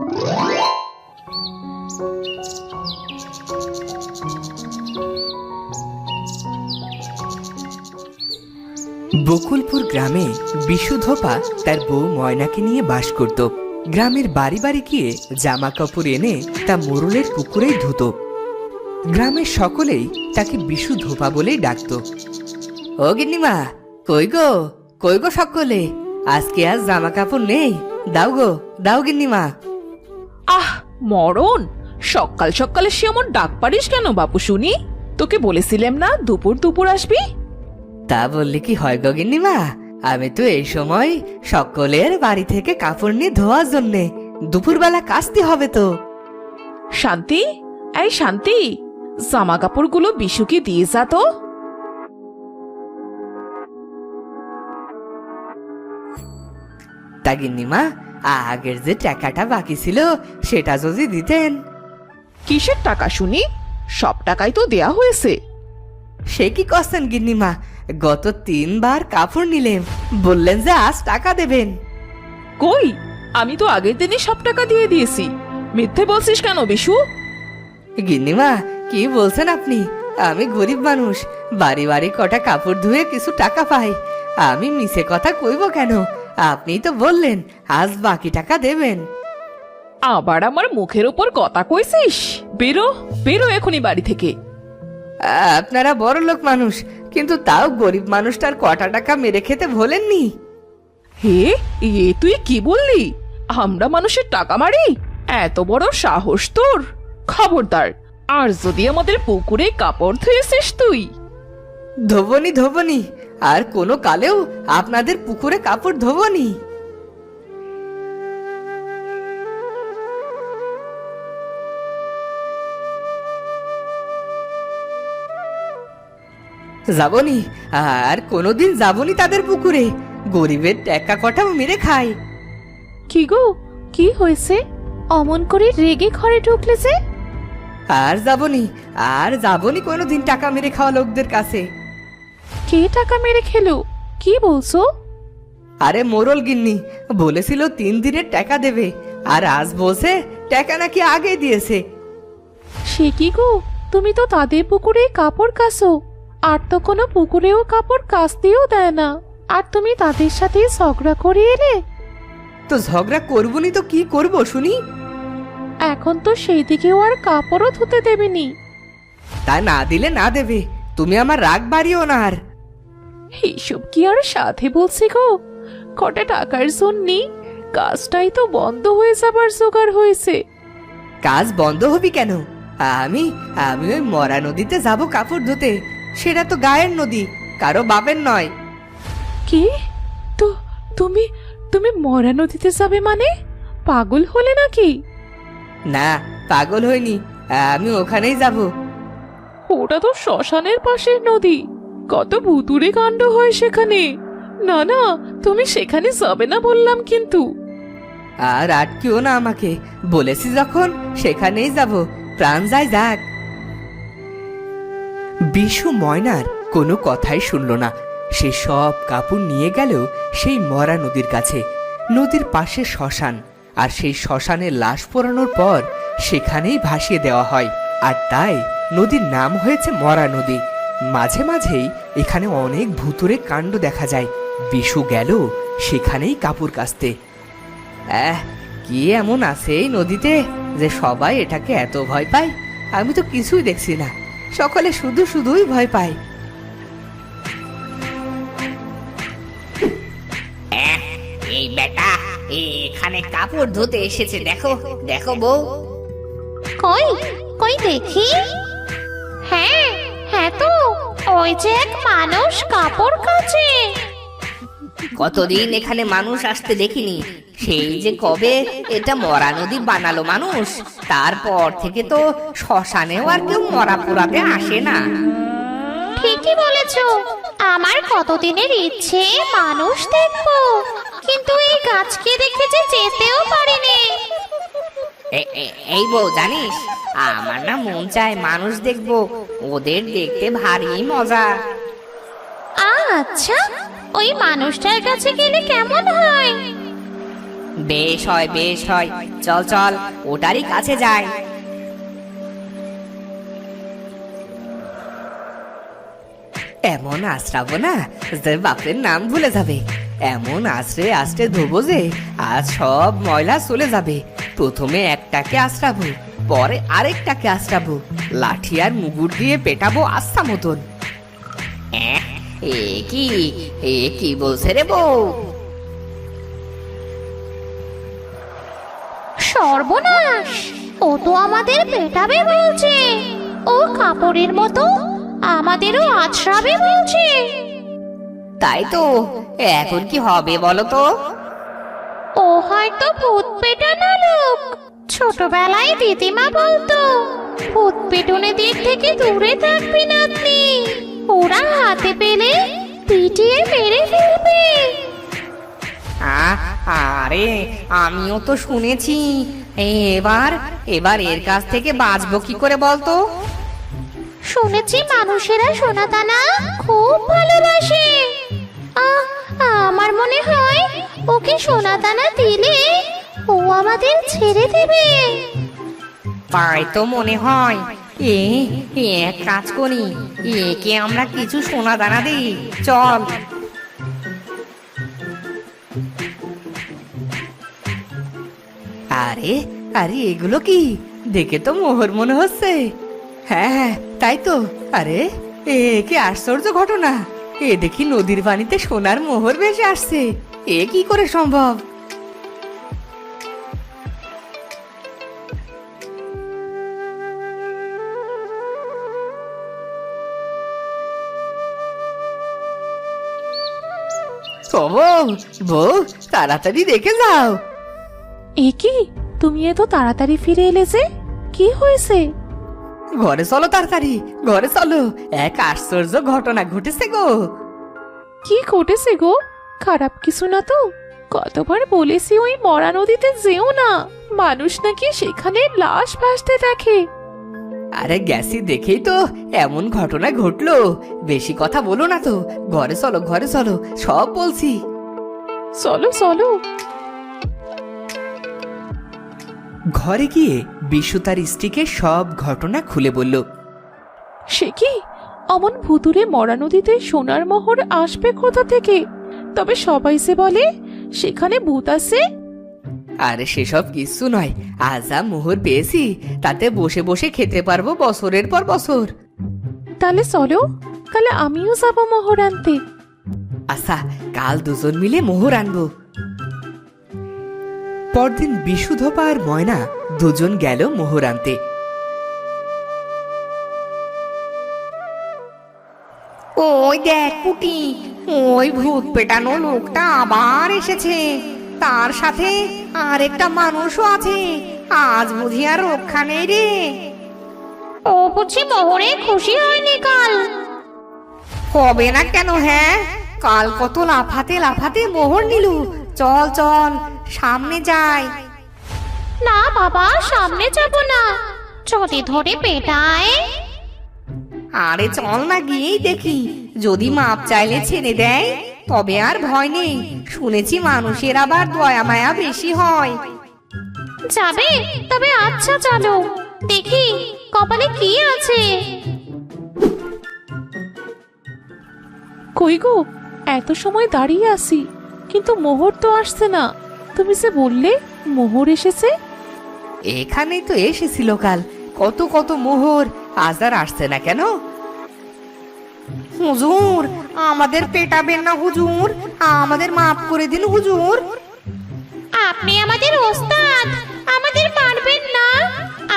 বকুলপুর গ্রামে বিশুধপা তার বউ ময়নাকে নিয়ে বাস করত। গ্রামের বাড়ি বাড়ি গিয়ে জামা কাপড় এনে তা মোরলের পুকুরেই ধুত। গ্রামের সকলেই তাকে বিশু ধোপা বলেই ডাকত। ও গিন্নিমা, কই গো? কই গো সকলে? আজকে আর জামা কাপড় নেই? দাও গো, দাও গিন্নিমা। আহ মরণ? সকাল সকালে সে এমন ডাক পারিস কেন বাপু শুনি? তোকে বলেছিলাম না দুপুর দুপুর আসবি? তা বললে কি হয় গো গিন্নিমা? আমি তো এই সময় সকলের বাড়ি থেকে কাপড় নিয়ে ধোয়ার জন্যে দুপুরবেলা কাচতে হবে তো। শান্তি? এই শান্তি জামা কাপড়গুলো বিশুকে দিয়ে যা তো। তা গিন্নিমা আগের যে টাকাটা বাকি ছিল সেটা যদি দিতেন। কিসের টাকা শুনি? সব টাকাই তো দেয়া হয়েছে। সে কি করছেন গিন্নিমা? গত তিনবার কাপড় নিলেন বললেন যে আজ টাকা দেবেন। কই? আমি তো আগের দিনই সব টাকা দিয়ে দিয়েছি। মিথ্যে বলছিস কেন বিশু? গিন্নিমা কি বলছেন আপনি? আমি গরিব মানুষ বাড়ি বাড়ি কটা কাপড় ধুয়ে কিছু টাকা পাই। আমি মিছে কথা কইব কেন? আপনি তো বললেন আজ বাকি টাকা দেবেন। আবার আমার মুখের উপর কথা কইছিস? বেরো বেরো এখনই বাড়ি থেকে। আপনারা বড় লোক মানুষ কিন্তু তাও গরিব মানুষটার কটা টাকা মেরে খেতে ভোলেননি। হে এ তুই কি বললি? আমরা মানুষের টাকা মারি? এত বড় সাহস তোর। খবরদার আর যদি আমাদের পুকুরে কাপড় ধুয়েছিস তুই? ধোবনি ধোবনি আর কোনো কালেও আপনাদের পুকুরে কাপড় ধোবনি। যাবনি আর কোনোদিন যাবনি তাদের পুকুরে। গরিবের টাকা কটাও মেরে খায়। কি গো কি হয়েছে? অমন করে রেগে ঘরে ঢুকলে যে? আর যাবনি আর যাবনি কোনোদিন টাকা মেরে খাওয়া লোকদের কাছে। কে টাকা মেরে খেলো? কি বলছো? আরে মোরল গিন্নি বলেছিল তিন দিনের টাকা দেবে আর আজ বলছে টাকা নাকি আগে দিয়েছে। সে কি গো? তুমি তো তাদের পুকুরে কাপড় কাচো আর তো কোনো পুকুরেও কাপড় কাচতেও দেয় না। আর তুমি তাদের সাথে ঝগড়া করে এলে? তো ঝগড়া করবনি তো কি করব শুনি? এখন তো সেই দিকেও আর কাপড়ও ধুতে দেবেনি তা না দিলে না দেবে তুমি আমার রাগ বাড়িও না আর। এইসব কি আর সাথে বলছি গো? কটা টাকার জন্যে কাজটাই তো বন্ধ হয়ে যাবার জোগাড় হয়েছে। কাজ বন্ধ হবি কেন? আমি আমি ওই মরা নদীতে যাব কাপড় ধুতে। সেটা তো গায়ের নদী কারও বাপের নয়। কি? তো তুমি তুমি মরা নদীতে যাবে মানে? পাগল হলে নাকি? না পাগল হইনি আমি ওখানেই যাব। ওটা তো শ্মশানের পাশের নদী। কত ভুতুরে কাণ্ড হয় সেখানে। না না, তুমি সেখানে যাবে না বললাম কিন্তু। আর আটকিও না আমাকে। বলেছি যখন, সেখানেই যাব। প্রাণ যায়, যাক। বিশু ময়নার কোনো কথাই শুনল না। সে সব কাপড় নিয়ে গেল সেই মরা নদীর কাছে। নদীর পাশে শ্মশান, আর সেই শ্মশানে লাশ পোড়ানোর পর সেখানেই ভাসিয়ে দেওয়া হয়। আর তাই নদীর নাম হয়েছে মরা নদী। মাঝে মাঝেই এখানে অনেক ভুতুরে কাণ্ড দেখা যায়। বিশু গেল সেখানেই কাপড় কাচতে। আহ কি এমন আছে এই নদীতে যে সবাই এটাকে এত ভয় পায়? আমি তো কিছুই দেখছি না। সকলে শুধু শুধুই ভয় পায়। এই বেটা এখানে কাপড় ধুতে এসেছে দেখো দেখো বউ। কই কই দেখি? হ্যাঁ হ্যাঁ তো ওই যে এক মানুষ কাপড় কাচে। কতদিন এখানে মানুষ আসতে দেখিনি। সেই যে কবে এটা মরা নদী বানালো মানুষ তারপর থেকে তো শ্মশানেও আর কেউ মরা পোড়াতে আসে না। ঠিকই বলেছ আমার কতদিনের ইচ্ছে মানুষ দেখব কিন্তু এই গাছকে দেখে যে যেতেও পারিনি। এই বউ জানিস আমার না মন চায় মানুষ দেখব ওদের দেখতে ভারী মজা। আচ্ছা ওই মানুষটার কাছে গেলে কেমন হয়? বেশ হয় বেশ হয় চল চল ওটারই কাছে যাই। এমন আশ্রাবো না যে বাপের নাম ভুলে যাবে এমন আশ্রে আশ্রে ধোবো যে আজ সব ময়লা চলে যাবে। প্রথমে একটাকে আশ্রাবো পরে আরেকটাকে আশ্রাবো লাঠি আর মুগুর দিয়ে পেটাবো আস্থা মতন। এ কি এ কি বলছে রে বউ? সর্বনাশ ও তো আমাদের পেটাবে বলছে। ও কাপড়ের মতো আমাদেরও আছড়াবে বলছে। তাই তো এখন কি হবে বলো তো? ও হয়তো ভূত পেটানো লোক। ছোটবেলায় দিদিমা বলতো ভূত পেটনে দিক থেকে দূরে থাকবি নাতনি। ওরা হাতে পেলে পিটিয়ে মেরে ফেলবে। আ- আরে আমিও তো শুনেছি। এবার এবার এর কাছ থেকে বাঁচবো কি করে বলতো? শুনেছি মানুষেরা সোনাদানা খুব ভালোবাসে। আহ, আমার মনে হয় ওকে সোনাদানা দিলে ও আমাদের ছেড়ে দেবে। তাই তো মনে হয়, এ এক কাজ করি, একে আমরা কিছু সোনা দানা দিই, চল। আরে আরে, এগুলো কি? দেখে তো মোহর মনে হচ্ছে। হ্যাঁ হ্যাঁ তাই তো। আরে এ, কি আশ্চর্য ঘটনা। এ দেখি নদীর পানিতে সোনার মোহর ভেসে আসছে। এ কি করে সম্ভব? বউ তাড়াতাড়ি দেখে যাও। এ কি? তুমি এত তাড়াতাড়ি ফিরে এলে যে? কি হয়েছে? ঘরে চলো তাড়াতাড়ি ঘরে চলো। এক আশ্চর্য ঘটনা ঘটেছে গো। কি ঘটেছে গো? খারাপ কিছু না তো? কতবার বলেছি ওই মরা নদীতে যেও না। মানুষ নাকি সেখানে লাশ ভাসতে দেখে। আরে গেছি দেখেই তো এমন ঘটনা ঘটলো। বেশি কথা বলো না তো। ঘরে চলো ঘরে চলো। সব বলছি। চলো চলো। ঘরে গিয়ে বিশু তার স্ত্রীকে সব ঘটনা খুলে বলল। সে কি? অমন ভুতুরে মরা নদীতে সোনার মোহর আসবে কোথা থেকে? তবে সবাই সে বলে সেখানে ভূত আছে? আরে সেসব কিছু নয়। আজ যা মোহর পেয়েছি তাতে বসে বসে খেতে পারব বছরের পর বছর। তাহলে চলো তাহলে আমিও যাব মোহর আনতে। আচ্ছা কাল দুজন মিলে মোহর আনব। পরদিন বিশুধপা আর ময়না দুজন গেল মোহর আনতে। ওই দেখ পুটি ওই ভূত পেটানো লোকটা আবার এসেছে। তার সাথে আরেকটা মানুষও আছে আজ বুঝি আর রক্ষা নেই রে। ও বুঝি মোহরে খুশি হয়নি কাল। হবে না কেন হ্যাঁ? কাল কত লাফাতে লাফাতে মোহর নিল। চল চল সামনে যাই। না বাবা সামনে যাব না। যদি ধরে পেটায়? আরে চল না গিয়েই দেখি। যদি মাপ চাইলে ছেড়ে দেয় তবে আর ভয় নেই। শুনেছি মানুষের আবার দয়া মায়া বেশি হয়। যাবে? তবে আচ্ছা চলো। দেখি কপালে কি আছে? কই গো এত সময় দাঁড়িয়ে আছি কিন্তু মোহর তো আসছে না। তুমি যে বললে মোহর এসেছে? এখানেই তো এসেছিল কাল। কত কত মোহর আজ আর আসছে না কেন? হুজুর আমাদের পেটাবেন না হুজুর। আমাদের মাফ করে দিন হুজুর। আপনি আমাদের ওস্তাদ আমাদের মারবেন না।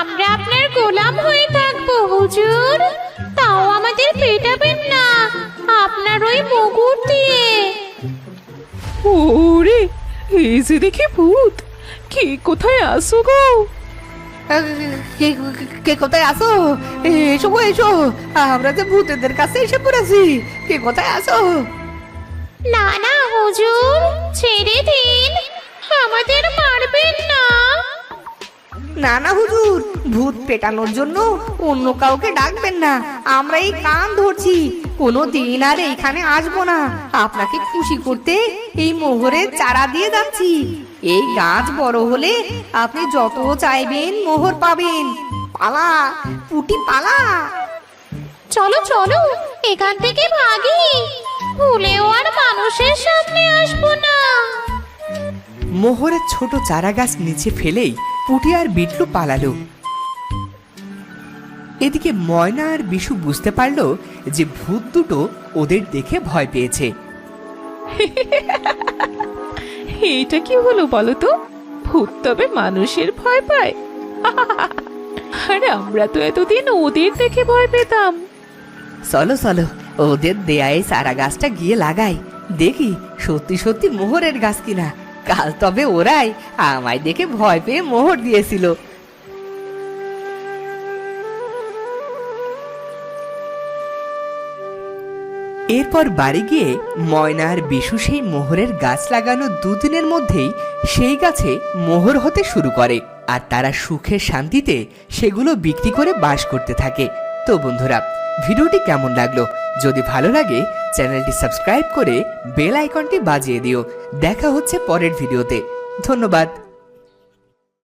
আমরা আপনার গোলাম হয়ে থাকব হুজুর। তাও আমাদের পেটাবেন না আপনার ওই মুগুর দিয়ে। ওরে এই যে দেখি ভূত কে কোথায় আসো গো? কে কোথায় আসো এসো এসো। আমরা যে ভূতেদের কাছে এসে পড়েছি। কে কোথায় আসো না না হুজুর ছেড়ে দিন। আমাদের মারবেন না। না না হুজুর ভূত পেটানোর জন্য অন্য কাউকে ডাকবেন না। আমরা এই কান ধরছি। কোনো দিন আর এইখানে আসব না। আপনাকে খুশি করতে এই মোহরের চারা দিয়ে যাচ্ছি। এই গাছ বড় হলে আপনি যত চাইবেন মোহর পাবেন। পালা পুটি পালা। চলো চলো এখান থেকে ভাগি। ভুলেও আর মানুষের সামনে আসব না। মোহরের ছোট চারা গাছ নিচে ফেলেই পুটি আর বিটলু পালালো। এদিকে ময়না আর বিশু বুঝতে পারল যে ভূত দুটো ওদের দেখে ভয় পেয়েছে। এইটা কি হলো বলো তো ভূত তবে মানুষের ভয় পায়। আরে, আমরা তো এতদিন ওদের দেখে ভয় পেতাম। চলো চলো, ওদের দেয়ায় সারা গাছটা গিয়ে লাগাই। দেখি, সত্যি সত্যি মোহরের গাছ কিনা। কাল তবে ওরাই আমায় দেখে ভয় পেয়ে মোহর দিয়েছিল। এরপর বাড়ি গিয়ে ময়না আর বিশু সেই মোহরের গাছ লাগানো দুদিনের মধ্যেই সেই গাছে মোহর হতে শুরু করে। আর তারা সুখে শান্তিতে সেগুলো বিক্রি করে বাস করতে থাকে। তো বন্ধুরা, ভিডিওটি কেমন লাগল? যদি ভালো লাগে, চ্যানেলটি সাবস্ক্রাইব করে বেল আইকনটি বাজিয়ে দিও। দেখা হচ্ছে পরের ভিডিওতে। ধন্যবাদ।